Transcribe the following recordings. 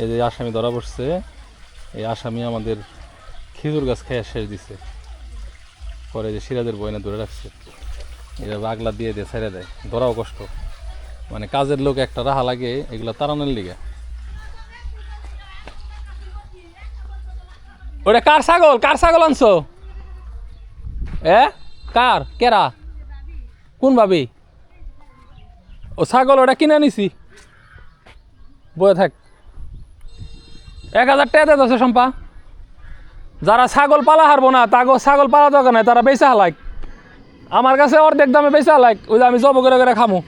এই যে আসামি ধরা পড়ছে, এই আসামি আমাদের খেজুর গাছ খেয়ে শেষ দিছে। পরে যে সিরাজের বয়না ধরে রাখছে। এরা আগলা দিয়ে দিয়ে ছেড়ে দেয়। ধরাও কষ্ট। মানে কাজের লোক একটা রাহা লাগে, এগুলা তাড়ানোর লিগে। ওটা কার ছাগল? কার ছাগল আনছো? এ? কার? কেরা? কোন ভাবি? ও ছাগল ওটা কিনে নিছি বয়ে থাক। এক হাজার টাকা দিয়ে সম্পা যারা ছাগল পালা হারবো না তাগো ছাগল পালা দরকার নাই তারা বেচা হালাক। আমার কাছে অর্ধেক দামে বেচা হালাক ওই যে আমি জব করে করে খামু।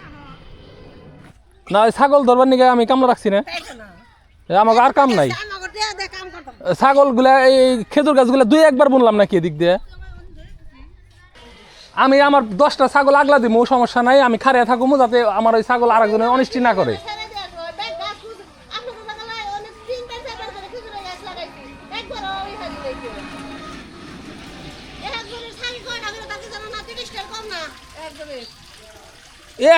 না ওই ছাগল ধরবার নিকে আমি কামলা রাখছি না। আমাকে আর কাম নাই। ছাগলগুলা এই খেজুর গাছগুলা দুই একবার বুনলাম নাকি এদিক দিয়ে। আমি আমার দশটা ছাগল আগলা দিব সমস্যা নাই, আমি খারিয়া থাকুমু যাতে আমার ওই ছাগল আরেকজনের অনিষ্টি না করে।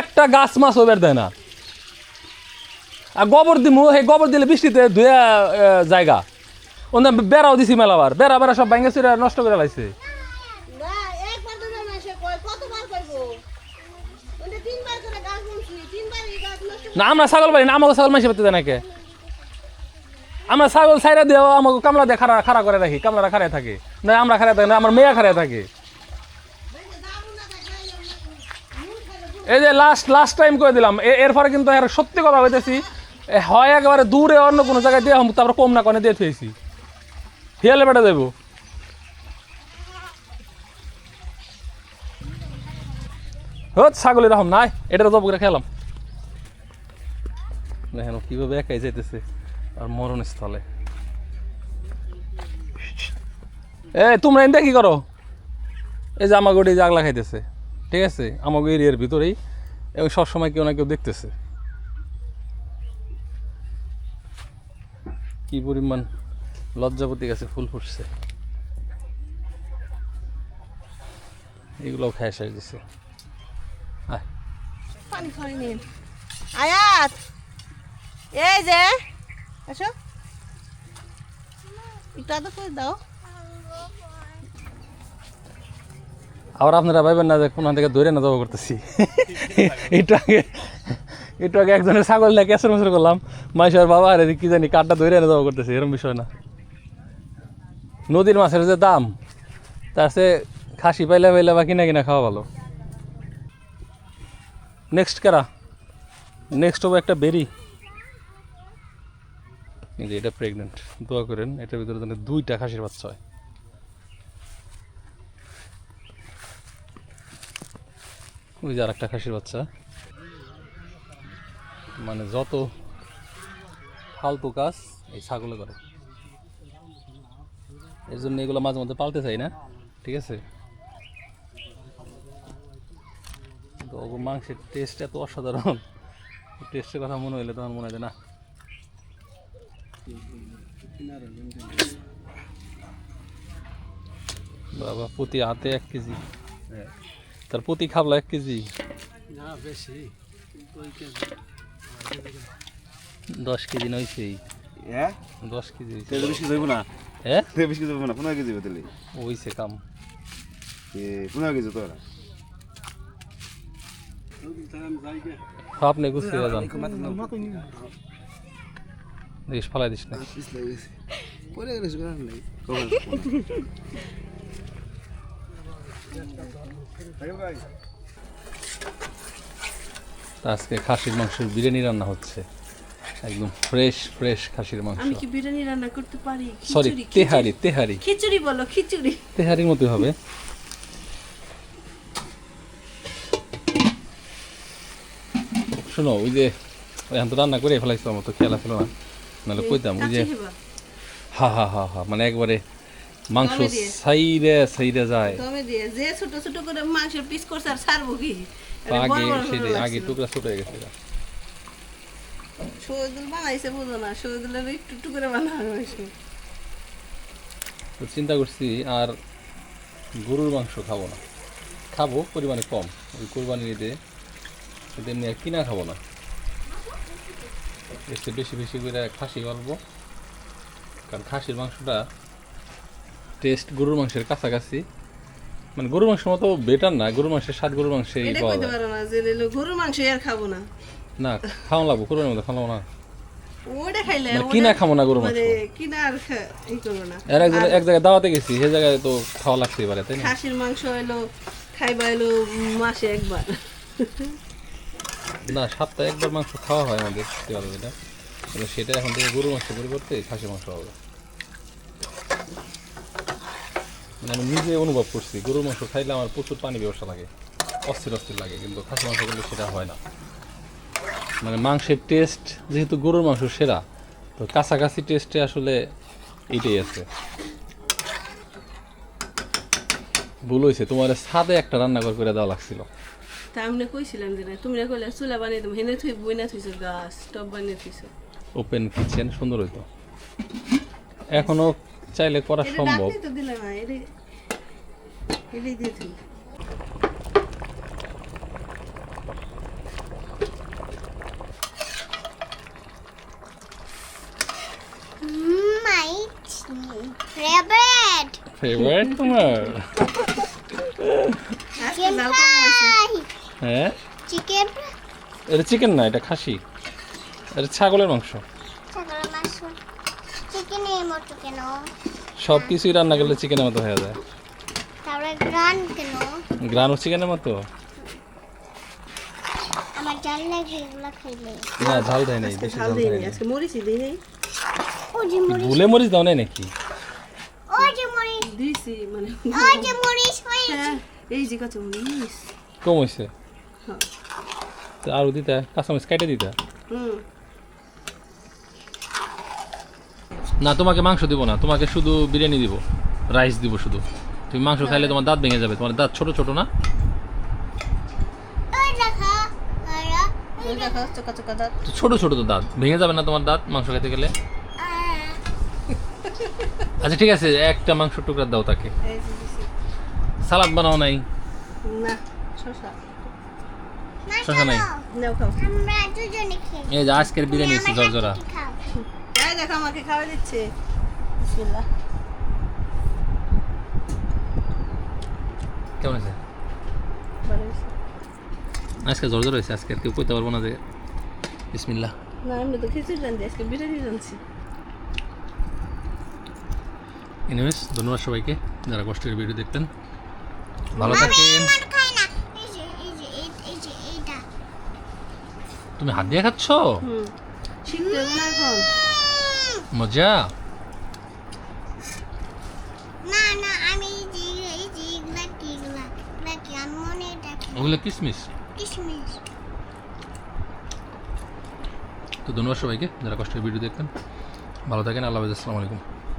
একটা গাছ মাছ ওবের দেয় না। আর গোবর দিমু সেই গোবর দিলে বৃষ্টিতে ধুয়ে জায়গা। ওখানে বেড়াও দিছি মেলাবার, বেড়া বেড়া সব ভাঙ্গে নষ্ট করে লাইছে। না, আমরা ছাগল পারি না, আমাকে ছাগল মাসে পেতে দেয় নাকি আমরা ছাগল সাইরা দিয়েও আমাকে কামলা দিয়ে খাড়া খাড়া করে রাখি কামলারা খাড়ায় থাকে। না, আমরা খাড়ায় থাকি না, আমার মেয়ে খাড়ায় থাকে। এই যে লাস্ট লাস্ট টাইম করে দিলাম এরপরে কিন্তু আর সত্যি কথা হইতেছি হয় একেবারে দূরে অন্য কোনো জায়গায় দিয়ে তারপর কম না কনে দিয়ে থুয়েছি হিয়ালে বেটা দেবো। হত ছাগল এরকম নাই, এটা করে খেলাম। দেখেন কীভাবে একাই যাইতেছে? আর মরণ স্থলে এ তোমরা এনটা কি করো? এই যে আমাকে ওটা জাগলা খাইতেছে, ঠিক আছে? আমাকে এরিয়ার ভিতরেই। এবং সবসময় কেউ না কেউ দেখতেছে। কি পরিমাণ লজ্জাপতি গাছে ফুল ফুটছে। এগুলোও খায় শেষ দিছে আয়াত! এই যে, আসো। একটু আদর করে দাও। আবার আপনারা ভাইবেন না যে কোন থেকে ধরে না যাব করতেছি। একটু আগে একটু আগে একজনের ছাগল নিয়ে কেসর মেসর করলাম। মাইশার বাবা আরে কি জানি কাঠটা ধরে না যাব করতেছি এরকম বিষয় না। নদীর মাছের যে দাম, তার সে খাসি পাইলে পাইলে বা কিনা কিনা খাওয়া ভালো। নেক্সট কারা? নেক্সট হবে একটা বেরি। যে এটা প্রেগনেন্ট দোয়া করেন, এটার ভিতরে যেন দুইটা খাসির বাচ্চা হয়। ওই যে আর একটা খাসির বাচ্চা। মানে যত ফালতু কাজ, এই ছাগলে করে। এর জন্য এগুলো মাঝে মধ্যে পালতে চাই না, ঠিক আছে? কিন্তু মাংসের টেস্ট এত অসাধারণ। টেস্টের কথা মনে হইলে তখন মনে হয় না। বাবা প্রতি হাতে এক কেজি তার প্রতি খাবলা এক কেজি না বেশি ওই কেজি দশ কেজি নইছেই হ্যাঁ দশ কেজি হইছে। তেল বেশি যাইব না হ্যাঁ তেল বেশি যাইব না পনেরো কেজি হবে তেলে ওইছে কাম এ পনেরো কেজি তো না আমি যাই গে আপনি গুছিয়ে যান দিস ফালাই দিস না পরে গেছে করার নাই আজকে খাসির মাংসের বিরিয়ানি রান্না হচ্ছে। একদম ফ্রেশ ফ্রেশ খাসির মাংস। আমি কি বিরিয়ানি রান্না করতে পারি? সরি তেহারি তেহারি। খিচুড়ি বলো খিচুড়ি। তেহারির মতোই হবে। শোনো ওই যে এখন তো রান্না করে ফেলাইছিলাম তো খেলা ছিল না। নাহলে কইতাম ওই যে হা হা হা হা মানে একবারে মাংস সাইরে সাইরে যায়। যে ছোট ছোট করে মাংসের পিস করছে আর ছাড়বো কি? আগে সেটাই আগে টুকরা ছোট হয়ে গেছে শহীদুল বানাইছে বুঝো না। শহীদুলের একটু একটু করে বানানো হয়েছে। তো চিন্তা করছি আর গরুর মাংস খাব না। খাব পরিমাণে কম। ওই কোরবানির ঈদে এমনি আর কিনা খাব না। একটু বেশি বেশি করে খাসি অল্প। কারণ খাসির মাংসটা টেস্ট গরুর মাংসের কাছাকাছি। মানে গরুর মাংসের মতো বেটার না গরুর মাংসের স্বাদ গরুর মাংসে পাওয়া যায়। গরুর মাংস আর খাব না। না খাওয়া লাগবো গরুর মধ্যে খাওয়া না। ওটা খাইলে মানে কিনা খাব না গরুর মাংস। মানে কিনা আর ই করব না। এর এক জায়গায়- এক জায়গায় দাওয়াতে গেছি সে জায়গায় তো খাওয়া লাগতেই পারে তাই না? খাসির মাংস এলো খাইবা এলো মাসে একবার। না সপ্তাহে একবার মাংস খাওয়া হয় আমাদের দেওয়ালে যেটা সেটা এখন থেকে গরুর মাংস পরিবর্তে খাসি মাংস হবে। মানে আমি নিজে অনুভব করছি, গরুর মাংস খাইলে আমার প্রচুর পানি ব্যবসা লাগে, অস্থির অস্থির লাগে, কিন্তু খাসি মাংস খেলে সেটা হয় না। মানে মাংসের টেস্ট যেহেতু গরুর মাংস সেরা, তো কাছাকাছি টেস্টে আসলে এইটাই আছে। ভুল হয়েছে তোমার ছাদে একটা রান্নাঘর করে দেওয়া লাগছিল। তা আমি না কইছিলাম যে না তুমি না কইলে চুলা বানিয়ে দেবো হেনে থুই বই না থুইছো গাছ টব বানিয়ে থুইছো ওপেন কিচেন সুন্দর হইতো। এখনও চাইলে করা সম্ভব। তো দিলে না এটাই এটাই দিয়ে থুই। favorite ফেভারিট তোমার হ্যাঁ? Chicken? এটা চিকেন না এটা খাসি। এটা ছাগলের মাংস। ছাগলের মাংস। চিকেনের মতো কেন? সব কিছুই রান্না করলে চিকেনের মতো হয়ে যায়। তারপরে গ্রান কেন? গ্রানো চিকেনের মতো? আমার জাল লাগে এগুলো খাইলে না ঝাল দেয় নাই বেশি ঝাল দেয় নাই আজকে মরিচই দিই নাই। ও যে মরিচ। ভুলে মরিচ দাও নাই নাকি? ও যে মরিচ। দিয়েছি মানে ও যে মরিচ হয়েছে। হ্যাঁ এই যে কত মরিচ কম আরও দিতে কাঁচামরিচ কেটে দিতে? না তোমাকে মাংস দিব না তোমাকে শুধু বিরিয়ানি দিব রাইস দিব শুধু। তুমি মাংস খাইলে তোমার দাঁত ভেঙে যাবে তোমার দাঁত ছোট ছোট না? ছোট ছোট তো দাঁত ভেঙে যাবে না তোমার দাঁত মাংস খেতে গেলে? আচ্ছা ঠিক আছে একটা মাংস টুকরা দাও তাকে। সালাদ বানাও নাই? না শশা শশা নাই? নাও খাও। আমরা দুজনে খেয়ে এই যে আজকের বিরিয়ানি এসে জর্জরা খাও? এই দেখো আমাকে খাওয়া দিচ্ছে। বিসমিল্লাহ। কেমন আছে হয়েছে। আজকে জর্জর হয়েছে আজকে কেউ কইতে পারব না যে বিসমিল্লাহ। না এমনি তো খিচুড়ি রান্ধি আজকে বিরিয়ানি ধন্যবাদ সবাইকে যারা কষ্টের ভিডিও দেখতেন। ভালো থাকেন আমার খাই না এই যে এই যে এই- এই যে এইটা তুমি হাত দিয়ে খাচ্ছ? মজা? না না আমি মনে ওগুলো কিসমিস কিশমিশ। তো ধন্যবাদ সবাইকে যারা কষ্টের ভিডিও দেখতেন। ভালো থাকেন আল্লাহ হাফেজ আসসালামু আলাইকুম।